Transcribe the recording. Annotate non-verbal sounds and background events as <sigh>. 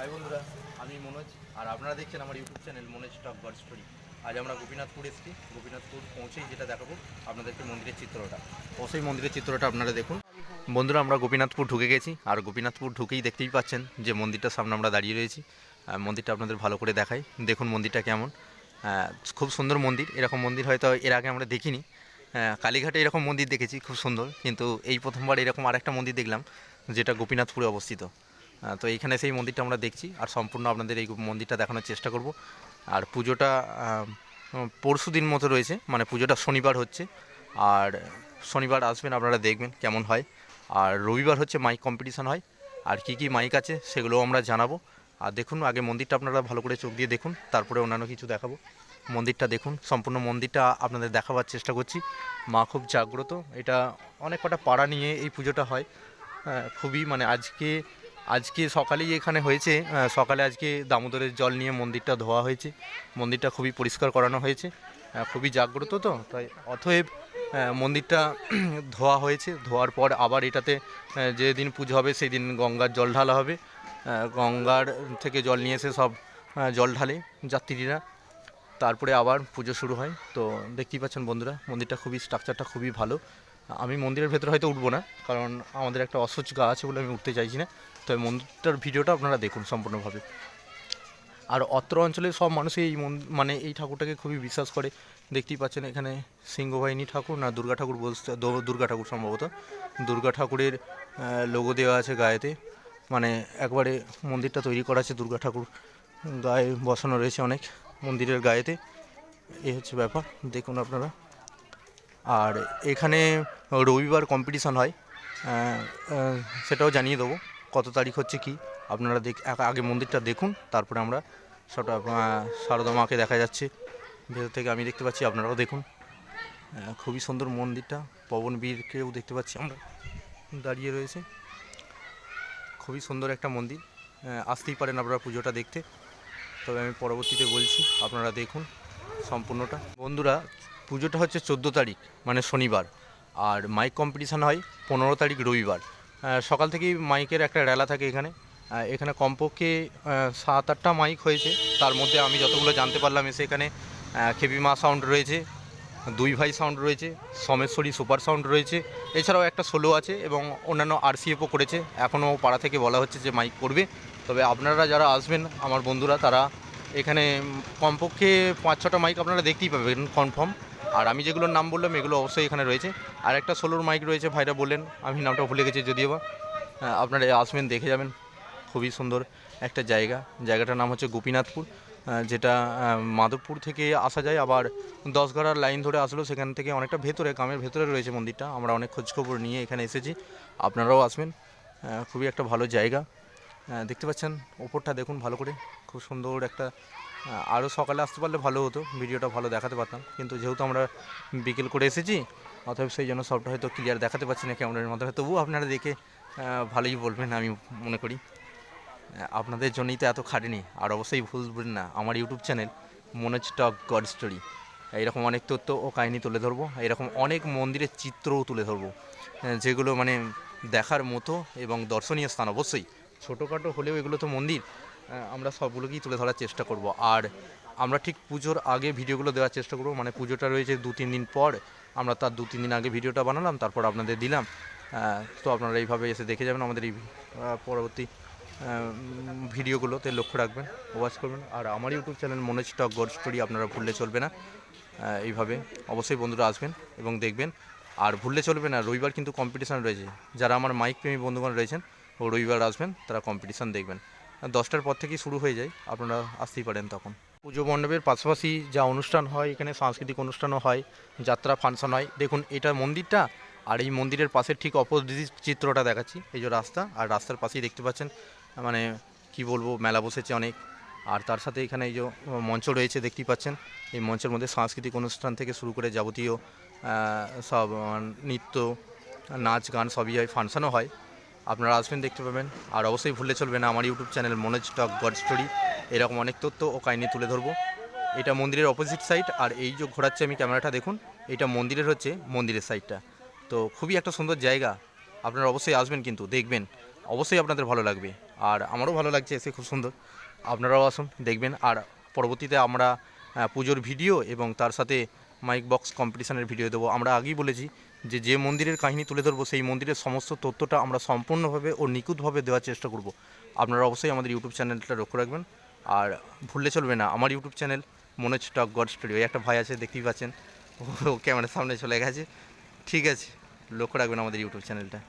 High বন্ধুরা, আমি মনোজ, আর আপনারা দেখছেন আমার YouTube channel Manoj talk god story আজ আমরা গোপীনাথপুর এসেছি। গোপীনাথপুর পৌঁছেই যেটা দেখাবো, আপনাদেরকে মন্দিরের চিত্রটা। অবশ্যই মন্দিরের চিত্রটা আপনারা দেখুন। বন্ধুরা, আমরা গোপীনাথপুর ঢুকে গেছি, আর গোপীনাথপুর ঢুকেই দেখতেই পাচ্ছেন যে মন্দিরটার সামনে আমরা দাঁড়িয়ে রয়েছি। মন্দিরটা আপনাদের ভালো করে দেখাই। দেখুন মন্দিরটা কেমন। খুব সুন্দর মন্দির। এরকম মন্দির হয়তো এর আগে আমরা দেখিনি। কালীঘাটে এরকম মন্দির দেখেছি, খুব সুন্দর। কিন্তু এই প্রথমবার এরকম আরেকটা মন্দির দেখলাম, যেটা গোপীনাথপুরে অবস্থিত। তো এইখানে সেই মন্দিরটা আমরা দেখছি। আর সম্পূর্ণ আপনাদের এই মন্দিরটা দেখানোর চেষ্টা করব। আর পুজোটা পরশু দিন মতো রয়েছে। মানে পুজোটা শনিবার হচ্ছে। আর শনিবার আসবেন আপনারা দেখবেন কেমন হয়। আর রবিবার হচ্ছে মাইক কম্পিটিশান হয়। আর কি কি মাইক আছে সেগুলোও আমরা জানাব। আর দেখুন আগে মন্দিরটা আপনারা ভালো করে চোখ দিয়ে দেখুন। তারপরে অন্যান্য কিছু দেখাবো। মন্দিরটা দেখুন সম্পূর্ণ মন্দিরটা আপনাদের দেখাবার চেষ্টা করছি। মা খুব জাগ্রত। এটা অনেক কটা পাড়া নিয়ে এই পুজোটা হ্যাঁ, খুবই মানে আজকে আজকে সকালেই এখানে হয়েছে সকালে আজকে দামোদরের জল নিয়ে মন্দিরটা ধোয়া হয়েছে। মন্দিরটা খুবই পরিষ্কার করানো হয়েছে খুবই জাগ্রত তো, তাই অতএব মন্দিরটা <clears throat> ধোয়া হয়েছে। ধোয়ার পর আবার এটাতে যেদিন পুজো হবে সেই দিন গঙ্গার জল ঢালা হবে। গঙ্গার থেকে জল নিয়ে এসে সব জল ঢালে যাত্রীরা। তারপরে আবার পুজো শুরু হয়। তো দেখতেই পাচ্ছেন বন্ধুরা, মন্দিরটা খুবই স্ট্রাকচারটা খুবই ভালো। আমি মন্দিরের ভেতরে হয়তো উঠবো না, কারণ আমাদের একটা অসহ্য গা আছে বলে আমি উঠতে চাইছি না। তবে মন্দিরটার ভিডিওটা আপনারা দেখুন সম্পূর্ণভাবে। আর অত্র অঞ্চলের সব মানুষই এই মন- এই ঠাকুরটাকে খুবই বিশ্বাস করে। দেখতেই পাচ্ছেন এখানে সিংহবাহিনী ঠাকুর না দুর্গা ঠাকুর বলতে দুর্গা ঠাকুর সম্ভবত। দুর্গা ঠাকুরের লোগো দেওয়া আছে গায়েতে। মানে একবারে মন্দিরটা তৈরি করা আছে দুর্গা ঠাকুর গায়ে বসানো রয়েছে অনেক মন্দিরের গায়েতে। এই হচ্ছে ব্যাপার, দেখুন আপনারা। আর এখানে রবিবার কম্পিটিশান হয়। সেটাও জানিয়ে দেবো। কত তারিখ হচ্ছে কি? আপনারা দেখ আগে- মন্দিরটা দেখুন, তারপরে আমরা সবটা সারদা মাকে দেখা যাচ্ছে। ভেতর থেকে আমি দেখতে পাচ্ছি, আপনারাও দেখুন। খুবই সুন্দর মন্দিরটা, পবন বীরকেও দেখতে পাচ্ছি আমরা। দাঁড়িয়ে রয়েছে। খুবই সুন্দর একটা মন্দির। আসতেই পারেন আপনারা পুজোটা দেখতে। তবে আমি পরবর্তীতে বলছি, আপনারা দেখুন সম্পূর্ণটা। বন্ধুরা, পুজোটা হচ্ছে চোদ্দ তারিখ মানে শনিবার। আর মাইক কম্পিটিশান হয় পনেরো তারিখ রবিবার। সকাল থেকেই মাইকের একটা রেলা থাকে এখানে। এখানে কমপক্ষে সাত আটটা মাইক হয়েছে। তার মধ্যে আমি যতগুলো জানতে পারলাম এসে এখানে খেপিমা সাউন্ড রয়েছে, দুই ভাই সাউন্ড রয়েছে, সমেশ্বরী সুপার সাউন্ড রয়েছে। এছাড়াও একটা সোলো আছে এবং অন্যান্য আরসিএফও করেছে। এখনও পাড়া থেকে বলা হচ্ছে যে মাইক করবে। তবে আপনারা যারা আসবেন, আমার বন্ধুরা, তারা এখানে কমপক্ষে পাঁচ ছটা মাইক আপনারা দেখতেই পাবেন কনফার্ম আর আমি যেগুলোর নাম বললাম, এগুলো অবশ্যই এখানে রয়েছে। আর একটা সোলোর মাইক রয়েছে, ভাইরা বললেন, আমি নামটা ভুলে গেছি যদিও বা। আপনারা আসবেন, দেখে যাবেন। খুবই সুন্দর একটা জায়গা। জায়গাটার নাম হচ্ছে গোপীনাথপুর যেটা মাধবপুর থেকে আসা যায়। আবার দশগড়ার লাইন ধরে আসলো সেখান থেকে অনেকটা ভেতরে গ্রামের ভেতরে রয়েছে মন্দিরটা। আমরা অনেক খোঁজখবর নিয়ে এখানে এসেছি। আপনারাও আসবেন। খুবই একটা ভালো জায়গা। দেখতে পাচ্ছেন, ওপরটা দেখুন ভালো করে। খুব সুন্দর একটা আরও সকালে আসতে পারলে ভালো হতো, ভিডিওটা ভালো দেখাতে পারতাম। কিন্তু যেহেতু আমরা বিকেল করে এসেছি, অতএব সেই জন্য সবটা হয়তো ক্লিয়ার দেখাতে পারছি না ক্যামেরার মাধ্যমে। তবুও আপনারা দেখে ভালোই বলবেন আমি মনে করি। আপনাদের জন্যই তো এত খাটেনি, আর অবশ্যই ভুলবেন না। আমার YouTube channel Manoj talk god story এরকম অনেক তথ্য ও কাহিনী তুলে ধরবো, এরকম অনেক মন্দিরের চিত্রও তুলে ধরবো যেগুলো মানে দেখার মতো এবং দর্শনীয় স্থান অবশ্যই। ছোটোখাটো হলেও এগুলো তো মন্দির আমরা সবগুলোকেই তুলে ধরার চেষ্টা করব। আর আমরা ঠিক পুজোর আগে ভিডিওগুলো দেওয়ার চেষ্টা করব। মানে পুজোটা রয়েছে দু তিন দিন পর। আমরা তার দু তিন দিন আগে ভিডিওটা বানালাম, তারপর আপনাদের দিলাম। তো আপনারা এইভাবে এসে দেখে যাবেন আমাদের এই পরবর্তী ভিডিওগুলোতে লক্ষ্য রাখবেন ওয়াচ করবেন। আর আমার YouTube channel Manoj talk god story আপনারা ভুললে চলবে না। এইভাবে অবশ্যই বন্ধুরা আসবেন এবং দেখবেন। আর ভুললে চলবে না, রবিবার কিন্তু কম্পিটিশান রয়েছে। যারা আমার মাইক প্রেমী বন্ধুগণ রয়েছেন, ও রবিবার আসবেন, তারা কম্পিটিশান দেখবেন। দশটার পর থেকেই শুরু হয়ে যায়, আপনারা আসতেই পারেন তখন। পুজো মণ্ডপের পাশাপাশি যা অনুষ্ঠান হয়, এখানে সাংস্কৃতিক অনুষ্ঠানও হয়, যাত্রা ফাংশন হয়। দেখুন, এটা মন্দিরটা আর এই মন্দিরের পাশের ঠিক অপোজিট চিত্রটা দেখাচ্ছি, এই যে রাস্তা, আর রাস্তার পাশেই দেখতে পাচ্ছেন মানে কি বলব, মেলা বসেছে অনেক। আর তার সাথে এখানে এই যে মঞ্চ রয়েছে, দেখতেই পাচ্ছেন, এই মঞ্চের মধ্যে সাংস্কৃতিক অনুষ্ঠান থেকে শুরু করে যাবতীয় সব নৃত্য, নাচ, গান সবই হয়, ফাংশনও হয়। আপনারা আসবেন, দেখতে পাবেন। আর অবশ্যই ভুললে চলবে না, আমার YouTube channel Manoj talk god story এরকম অনেক তথ্য ও কাহিনী তুলে ধরবো। এটা মন্দিরের অপোজিট সাইড আর এই যে ঘোরাচ্ছে আমি ক্যামেরাটা দেখুন, এটা মন্দিরের হচ্ছে মন্দিরের সাইডটা তো খুবই একটা সুন্দর জায়গা, আপনারা অবশ্যই আসবেন কিন্তু, দেখবেন। অবশ্যই আপনাদের ভালো লাগবে, আর আমারও ভালো লাগছে এসে খুব সুন্দর। আপনারাও আসুন, দেখবেন, আর পরবর্তীতে আমরা পুজোর ভিডিও এবং তার সাথে মাইক বক্স কম্পিটিশনের ভিডিও দেবো। আমরা আগেই বলেছি যে যে মন্দিরের কাহিনী তুলে ধরবো, সেই মন্দিরের সমস্ত তথ্যটা আমরা সম্পূর্ণভাবে ও নিখুঁতভাবে দেওয়ার চেষ্টা করব। আপনারা অবশ্যই আমাদের ইউটিউব চ্যানেলটা লক্ষ্য রাখবেন। আর ভুললে চলবে না, আমার YouTube channel Manoj talk god studio. একটা ভাই আছে, দেখতেই পাচ্ছেন। ও ক্যামেরার সামনে চলে গেছে। ঠিক আছে, লক্ষ্য রাখবেন আমাদের ইউটিউব চ্যানেলটা।